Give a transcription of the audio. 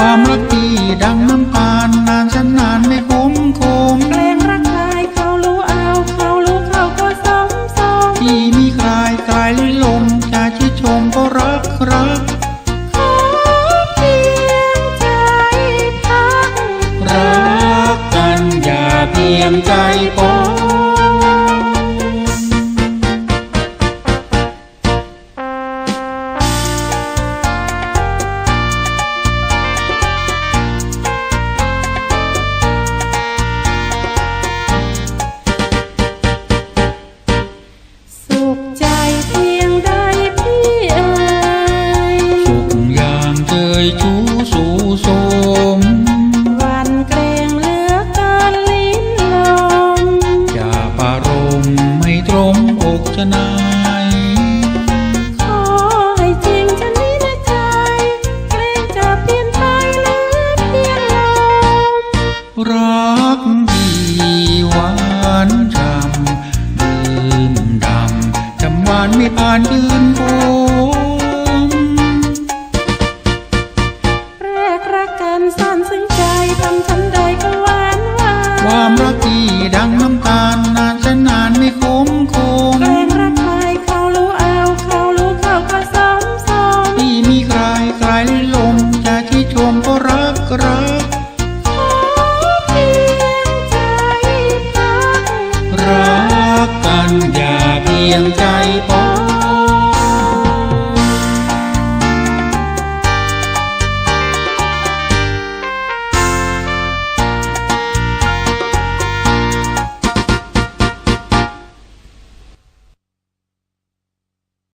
ความรักที่ดังน้ำตาลนานสันนานไม่คมคมเกรงรักใครเขารู้เอาเขารู้เขาก็สมสมที่มีใครกลายลิ้นลมจะชื่นชมก็รักรักขอเพียงใจพักรักกันอย่าเพียงใจปองานไม่ผ่านคืนคมแรกรักกันซ่อนซึ้งใจทำฉันใดก็หวานหวานความรักที่ดังน้ำตาล ยงใจพอ